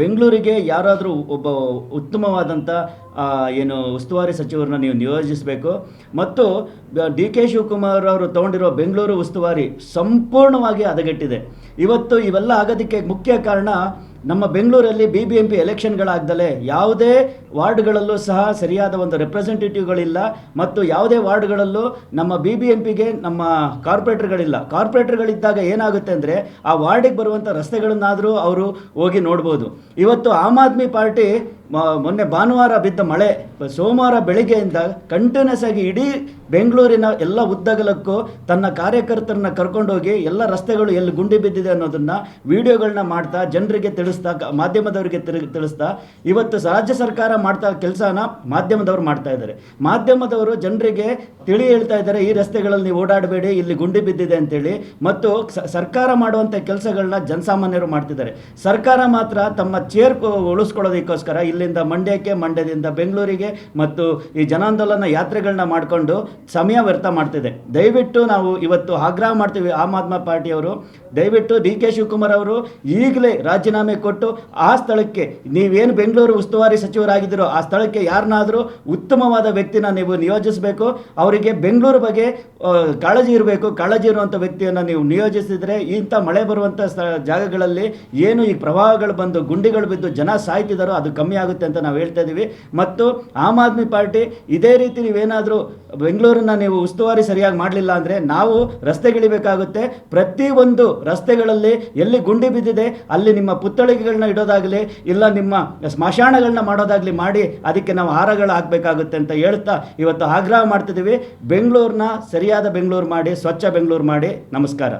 ಬೆಂಗಳೂರಿಗೆ ಯಾರಾದರೂ ಒಬ್ಬ ಉತ್ತಮವಾದಂಥ ಏನು ಉಸ್ತುವಾರಿ ಸಚಿವರನ್ನ ನೀವು ನಿಯೋಜಿಸಬೇಕು. ಮತ್ತು ಡಿ ಕೆ ಶಿವಕುಮಾರ್ ಅವರು ತಗೊಂಡಿರೋ ಬೆಂಗಳೂರು ಉಸ್ತುವಾರಿ ಸಂಪೂರ್ಣವಾಗಿ ಹದಗೆಟ್ಟಿದೆ. ಇವತ್ತು ಇವೆಲ್ಲ ಆಗೋದಕ್ಕೆ ಮುಖ್ಯ ಕಾರಣ ನಮ್ಮ ಬೆಂಗಳೂರಲ್ಲಿ ಬಿ ಬಿ ಎಂ ಪಿ ಎಲೆಕ್ಷನ್ಗಳಾಗ್ದಲೇ ಯಾವುದೇ ವಾರ್ಡ್ಗಳಲ್ಲೂ ಸಹ ಸರಿಯಾದ ಒಂದು ರೆಪ್ರೆಸೆಂಟೇಟಿವ್ಗಳಿಲ್ಲ ಮತ್ತು ಯಾವುದೇ ವಾರ್ಡ್ಗಳಲ್ಲೂ ನಮ್ಮ ಬಿ ಬಿ ಎಂ ಪಿಗೆ ನಮ್ಮ ಕಾರ್ಪೊರೇಟರ್ಗಳಿಲ್ಲ. ಕಾರ್ಪೊರೇಟರ್ಗಳಿದ್ದಾಗ ಏನಾಗುತ್ತೆ ಅಂದರೆ ಆ ವಾರ್ಡಿಗೆ ಬರುವಂಥ ರಸ್ತೆಗಳನ್ನಾದರೂ ಅವರು ಹೋಗಿ ನೋಡ್ಬೋದು. ಇವತ್ತು ಆಮ್ ಆದ್ಮಿ ಪಾರ್ಟಿ ಮೊನ್ನೆ ಭಾನುವಾರ ಬಿದ್ದ ಮಳೆ, ಸೋಮವಾರ ಬೆಳಿಗ್ಗೆಯಿಂದ ಕಂಟಿನ್ಯೂಸ್ ಆಗಿ ಇಡೀ ಬೆಂಗಳೂರಿನ ಎಲ್ಲ ಉದ್ದಗಲಕ್ಕೂ ತನ್ನ ಕಾರ್ಯಕರ್ತರನ್ನ ಕರ್ಕೊಂಡೋಗಿ ಎಲ್ಲ ರಸ್ತೆಗಳು ಎಲ್ಲಿ ಗುಂಡಿ ಬಿದ್ದಿದೆ ಅನ್ನೋದನ್ನ ವಿಡಿಯೋಗಳನ್ನ ಮಾಡ್ತಾ, ಜನರಿಗೆ ತಿಳಿಸ್ತಾ ಮಾಧ್ಯಮದವರಿಗೆ ತಿಳಿಸ್ತಾ, ಇವತ್ತು ರಾಜ್ಯ ಸರ್ಕಾರ ಮಾಡ್ತಾ ಕೆಲಸನ ಮಾಧ್ಯಮದವರು ಮಾಡ್ತಾ ಇದ್ದಾರೆ. ಮಾಧ್ಯಮದವರು ಜನರಿಗೆ ತಿಳಿ ಹೇಳ್ತಾ ಇದ್ದಾರೆ, ಈ ರಸ್ತೆಗಳಲ್ಲಿ ನೀವು ಓಡಾಡಬೇಡಿ, ಇಲ್ಲಿ ಗುಂಡಿ ಬಿದ್ದಿದೆ ಅಂತೇಳಿ. ಮತ್ತು ಸರ್ಕಾರ ಮಾಡುವಂಥ ಕೆಲಸಗಳನ್ನ ಜನಸಾಮಾನ್ಯರು ಮಾಡ್ತಿದ್ದಾರೆ. ಸರ್ಕಾರ ಮಾತ್ರ ತಮ್ಮ ಚೇರ್ ಉಳಿಸ್ಕೊಳ್ಳೋದಕ್ಕೋಸ್ಕರ ಇಲ್ಲಿಂದ ಮಂಡ್ಯಕ್ಕೆ, ಮಂಡ್ಯದಿಂದ ಬೆಂಗಳೂರಿಗೆ ಮತ್ತು ಈ ಜನಾಂದೋಲನ ಯಾತ್ರೆಗಳನ್ನ ಮಾಡಿಕೊಂಡು ಸಮಯ ವ್ಯರ್ಥ ಮಾಡ್ತಿದೆ. ದಯವಿಟ್ಟು ನಾವು ಇವತ್ತು ಆಗ್ರಹ ಮಾಡ್ತೀವಿ ಆಮ್ ಆದ್ಮಿ ಪಾರ್ಟಿಯವರು. ದಯವಿಟ್ಟು ಡಿ ಕೆ ಶಿವಕುಮಾರ್ ಅವರು ಈಗಲೇ ರಾಜೀನಾಮೆ ಕೊಟ್ಟು ಆ ಸ್ಥಳಕ್ಕೆ ನೀವೇನು ಬೆಂಗಳೂರು ಉಸ್ತುವಾರಿ ಸಚಿವರಾಗಿದ್ದೀರೋ ಆ ಸ್ಥಳಕ್ಕೆ ಯಾರನ್ನಾದರೂ ಉತ್ತಮವಾದ ವ್ಯಕ್ತಿನ ನೀವು ನಿಯೋಜಿಸಬೇಕು. ಅವರಿಗೆ ಬೆಂಗಳೂರು ಬಗ್ಗೆ ಕಾಳಜಿ ಇರಬೇಕು. ಕಾಳಜಿ ಇರುವಂಥ ವ್ಯಕ್ತಿಯನ್ನು ನೀವು ನಿಯೋಜಿಸಿದರೆ ಇಂಥ ಮಳೆ ಬರುವಂಥ ಜಾಗಗಳಲ್ಲಿ ಏನು ಈ ಪ್ರವಾಹಗಳು ಬಂದು, ಗುಂಡಿಗಳು ಬಿದ್ದು ಜನ ಸಾಯ್ತಿದ್ದಾರೋ ಅದು ಕಮ್ಮಿ ಆಗುತ್ತೆ ಅಂತ ನಾವು ಹೇಳ್ತಾ ಇದ್ದೀವಿ. ಮತ್ತು ಆಮ್ ಆದ್ಮಿ ಪಾರ್ಟಿ ಇದೇ ರೀತಿ ನೀವೇನಾದರೂ ಬೆಂಗಳೂರನ್ನ ನೀವು ಉಸ್ತುವಾರಿ ಸರಿಯಾಗಿ ಮಾಡಲಿಲ್ಲ ಅಂದರೆ ನಾವು ರಸ್ತೆಗಿಳಿಬೇಕಾಗುತ್ತೆ. ಪ್ರತಿಯೊಂದು ರಸ್ತೆಗಳಲ್ಲಿ ಎಲ್ಲಿ ಗುಂಡಿ ಬಿದ್ದಿದೆ, ಅಲ್ಲಿ ನಿಮ್ಮ ಪುತ್ತಳಿಗೆಗಳನ್ನ ಇಡೋದಾಗಲಿ, ಇಲ್ಲ ನಿಮ್ಮ ಸ್ಮಶಾನಗಳನ್ನ ಮಾಡೋದಾಗಲಿ ಮಾಡಿ ಅದಕ್ಕೆ ನಾವು ಹಾರಗಳು ಹಾಕಬೇಕಾಗುತ್ತೆ ಅಂತ ಹೇಳ್ತಾ ಇವತ್ತು ಆಗ್ರಹ ಮಾಡ್ತಿದ್ದೀವಿ. ಬೆಂಗಳೂರನ್ನ ಸರಿಯಾದ ಬೆಂಗಳೂರು ಮಾಡಿ, ಸ್ವಚ್ಛ ಬೆಂಗಳೂರು ಮಾಡಿ. ನಮಸ್ಕಾರ.